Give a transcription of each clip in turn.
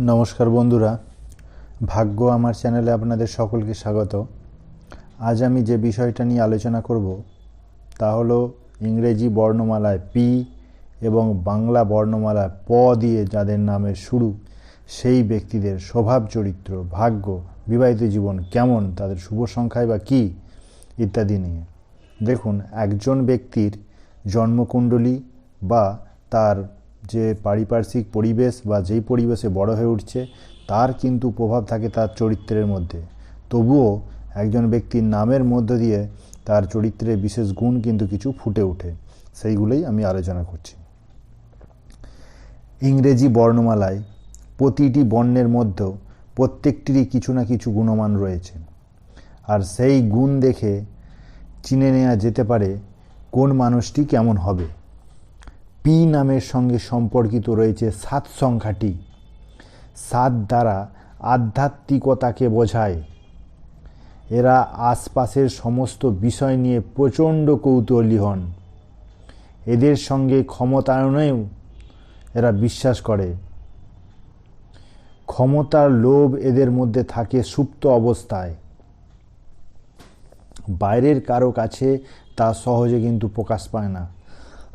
নমস্কার বন্ধুরা। ভাগ্য আমার চ্যানেলে আপনাদের সকলকে স্বাগত। আজ আমি যে বিষয়টা নিয়ে আলোচনা করব, তা হলো ইংরেজি বর্ণমালায় পি এবং বাংলা বর্ণমালায় প দিয়ে যাদের নামের শুরু, সেই ব্যক্তিদের স্বভাব, চরিত্র, ভাগ্য, বিবাহিত জীবন কেমন, তাদের শুভ সংখ্যায় বা কী, ইত্যাদি নিয়ে। দেখুন, একজন ব্যক্তির জন্মকুণ্ডলী বা তার যে পারিপার্শ্বিক পরিবেশ বা যেই পরিবেশে বড় হয়ে উঠছে, তার কিন্তু প্রভাব থাকে তার চরিত্রের মধ্যে। তবুও একজন ব্যক্তির নামের মধ্য দিয়ে তার চরিত্রে বিশেষ গুণ কিন্তু কিছু ফুটে ওঠে। সেইগুলোই আমি আলোচনা করছি। ইংরেজি বর্ণমালায় প্রতিটি বর্ণের মধ্যেও প্রত্যেকটিরই কিছু না কিছু গুণমান রয়েছে। আর সেই গুণ দেখে চিনে নেওয়া যেতে পারে কোন মানুষটি কেমন হবে। পি নামের সঙ্গে সম্পর্কিত রয়েছে সাত সংখ্যাটি। সাত দ্বারা আধ্যাত্মিকতাকে বোঝায়। এরা আশপাশের সমস্ত বিষয় নিয়ে প্রচণ্ড কৌতূহলী হন। এদের সঙ্গে ক্ষমতায়নেও এরা বিশ্বাস করে। ক্ষমতার লোভ এদের মধ্যে থাকে সুপ্ত অবস্থায়। বাইরের কারও কাছে তা সহজে কিন্তু প্রকাশ পায় না।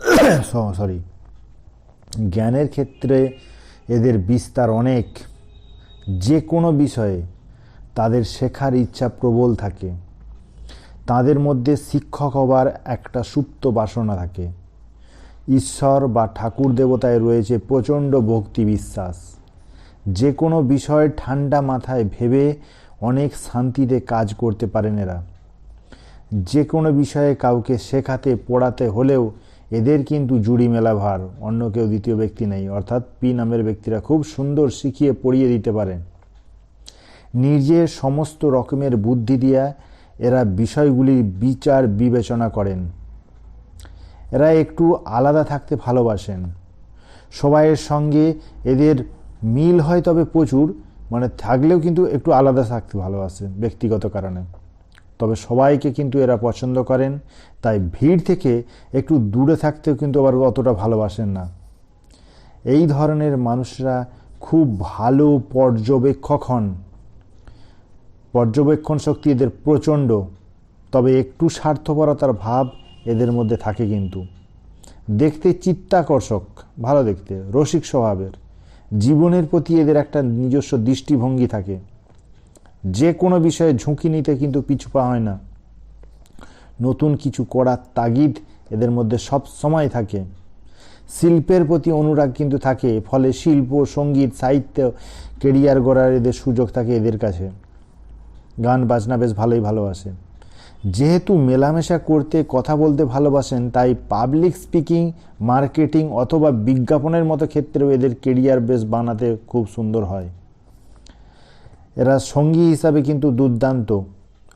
সরি জ্ঞানের ক্ষেত্রে এদের বিস্তার অনেক। যে কোনো বিষয়ে তাদের শেখার ইচ্ছা প্রবল থাকে। তাদের মধ্যে শিক্ষক হবার একটা সুপ্ত বাসনা থাকে। ঈশ্বর বা ঠাকুর দেবতায় রয়েছে প্রচণ্ড ভক্তি বিশ্বাস। যে কোনো বিষয় ঠান্ডা মাথায় ভেবে অনেক শান্তিতে কাজ করতে পারেন এরা। যে কোনো বিষয়ে কাউকে শেখাতে, পড়াতে হলেও এদের কিন্তু জুড়ি মেলা ভার, অন্য কেউ দ্বিতীয় ব্যক্তি নেই। অর্থাৎ পি নামের ব্যক্তিরা খুব সুন্দর শিখিয়ে পড়িয়ে দিতে পারেন। নিজের সমস্ত রকমের বুদ্ধি দিয়া এরা বিষয়গুলির বিচার বিবেচনা করেন। এরা একটু আলাদা থাকতে ভালোবাসেন। সবাইয়ের সঙ্গে এদের মিল হয় তবে প্রচুর মানে থাকলেও কিন্তু একটু আলাদা থাকতে ভালোবাসেন ব্যক্তিগত কারণে। তবে সবাইকে কিন্তু এরা পছন্দ করেন, তাই ভিড় থেকে একটু দূরে থাকতেও কিন্তু আবার অতটা ভালোবাসেন না। এই ধরনের মানুষরা খুব ভালো পর্যবেক্ষক হন। পর্যবেক্ষণ শক্তি এদের প্রচণ্ড, তবে একটু স্বার্থপরতার ভাব এদের মধ্যে থাকে কিন্তু। দেখতে চিত্তাকর্ষক, ভালো দেখতে, রসিক স্বভাবের। জীবনের প্রতি এদের একটা নিজস্ব দৃষ্টিভঙ্গি থাকে। যে কোনো বিষয়ে ঝুঁকি নিতে কিন্তু পিছু পা হয় না। নতুন কিছু করার তাগিদ এদের মধ্যে সব সময় থাকে। শিল্পের প্রতি অনুরাগ কিন্তু থাকে, ফলে শিল্প, সংগীত, সাহিত্য, কেরিয়ার গড়ার এদের সুযোগ থাকে এদের কাছে। গান, বাজনা বেশ ভালোই ভালোবাসে। যেহেতু মেলামেশা করতে, কথা বলতে ভালোবাসেন, তাই পাবলিক স্পিকিং, মার্কেটিং অথবা বিজ্ঞাপনের মতো ক্ষেত্রেও এদের কেরিয়ার বেশ বানাতে খুব সুন্দর হয়। এরা সঙ্গী হিসাবে কিন্তু দুর্দান্ত,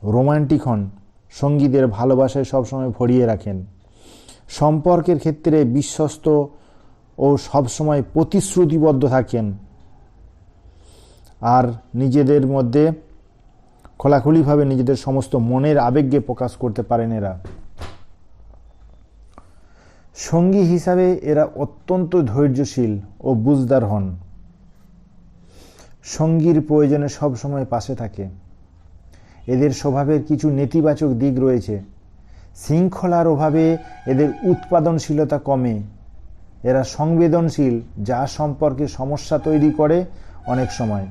রোমান্টিক হন, সঙ্গীদের ভালোবাসায় সবসময় ভরিয়ে রাখেন। সম্পর্কের ক্ষেত্রে বিশ্বস্ত ও সবসময় প্রতিশ্রুতিবদ্ধ থাকেন। আর নিজেদের মধ্যে খোলাখুলিভাবে নিজেদের সমস্ত মনের আবেগকে প্রকাশ করতে পারেন এরা। সঙ্গী হিসাবে এরা অত্যন্ত ধৈর্যশীল ও বুঝদার হন। সঙ্গীর প্রয়োজনে সব সময় পাশে থাকে। এদের স্বভাবের কিছু নেতিবাচক দিক রয়েছে। শৃঙ্খলার অভাবে এদের উৎপাদনশীলতা কমে। এরা সংবেদনশীল, যা সম্পর্কে সমস্যা তৈরি করে অনেক সময়।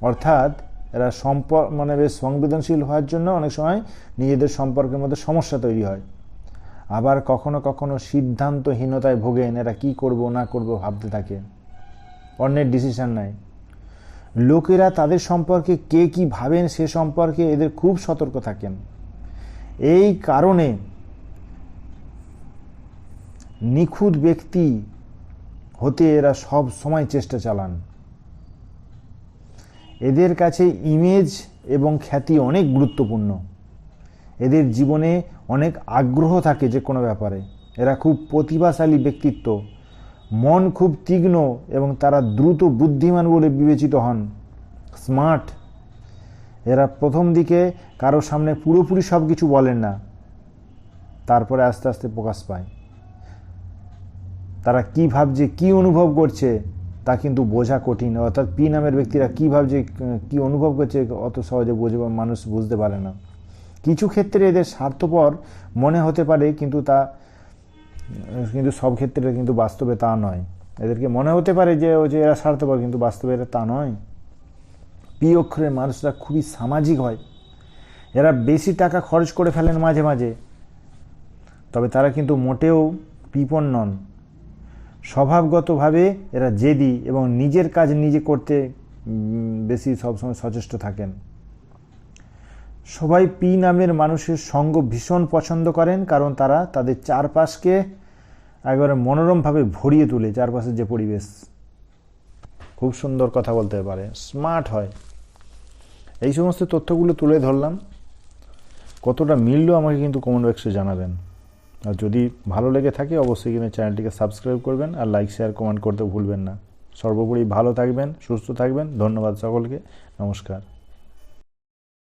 অর্থাৎ এরা সম্পর্ক মানে বেশ সংবেদনশীল হওয়ার জন্য অনেক সময় নিজেদের সম্পর্কের মধ্যে সমস্যা তৈরি হয়। আবার কখনো কখনো সিদ্ধান্তহীনতায় ভোগেন, এরা কি করব না করব ভাবতে থাকে। অন্যের ডিসিশন নেয় লোকেরা তাদের সম্পর্কে কে কি ভাবেন সে সম্পর্কে এদের খুব সতর্ক থাকেন। এই কারণে নিখুঁত ব্যক্তি হতে এরা সব সময় চেষ্টা চালান। এদের কাছে ইমেজ এবং খ্যাতি অনেক গুরুত্বপূর্ণ। এদের জীবনে অনেক আগ্রহ থাকে যে কোনো ব্যাপারে। এরা খুব প্রতিভাশালী ব্যক্তিত্ব। মন খুব তীক্ষ্ণ এবং তারা দ্রুত বুদ্ধিমান বলে বিবেচিত হন। স্মার্ট। এরা প্রথম দিকে কারও সামনে পুরোপুরি সব কিছু বলেন না। তারপরে আস্তে আস্তে প্রকাশ পায়। তারা কি ভাবছে, কি অনুভব করছে, তা কিন্তু বোঝা কঠিন। অর্থাৎ পি নামের ব্যক্তিরা কি ভাবছে, কি অনুভব করছে, অত সহজে বুঝে মানুষ বুঝতে পারে না। কিছু ক্ষেত্রে এদের স্বার্থপর মনে হতে পারে, কিন্তু তা কিন্তু সব ক্ষেত্রে কিন্তু বাস্তবে তা নয়। এদেরকে মনে হতে পারে যে, ও যে এরা স্বার্থপর, কিন্তু বাস্তবে এরা তা নয়। পি অক্ষরের মানুষরা খুবই সামাজিক হয়। এরা বেশি টাকা খরচ করে ফেলেন মাঝে মাঝে। তবে তারা কিন্তু মোটেও কৃপণ নন। স্বভাবগতভাবে এরা জেদি এবং নিজের কাজ নিজে করতে বেশি সবসময় সচেষ্ট থাকেন। সবাই পি নামের মানুষের সঙ্গ ভীষণ পছন্দ করেন, কারণ তারা তাদের চারপাশকে একেবারে মনোরমভাবে ভরিয়ে তোলে চারপাশের যে পরিবেশ। খুব সুন্দর কথা বলতে পারে। স্মার্ট হয়। এই সমস্ত তথ্যগুলো তুলে ধরলাম। কতটা মিললো আমাকে কিন্তু কমেন্ট বক্সে জানাবেন। আর যদি ভালো লেগে থাকে, অবশ্যই কিন্তু চ্যানেলটিকে সাবস্ক্রাইব করবেন আর লাইক শেয়ার কমেন্ট করতে ভুলবেন না। সর্বোপরি ভালো থাকবেন, সুস্থ থাকবেন। ধন্যবাদ সকলকে। নমস্কার।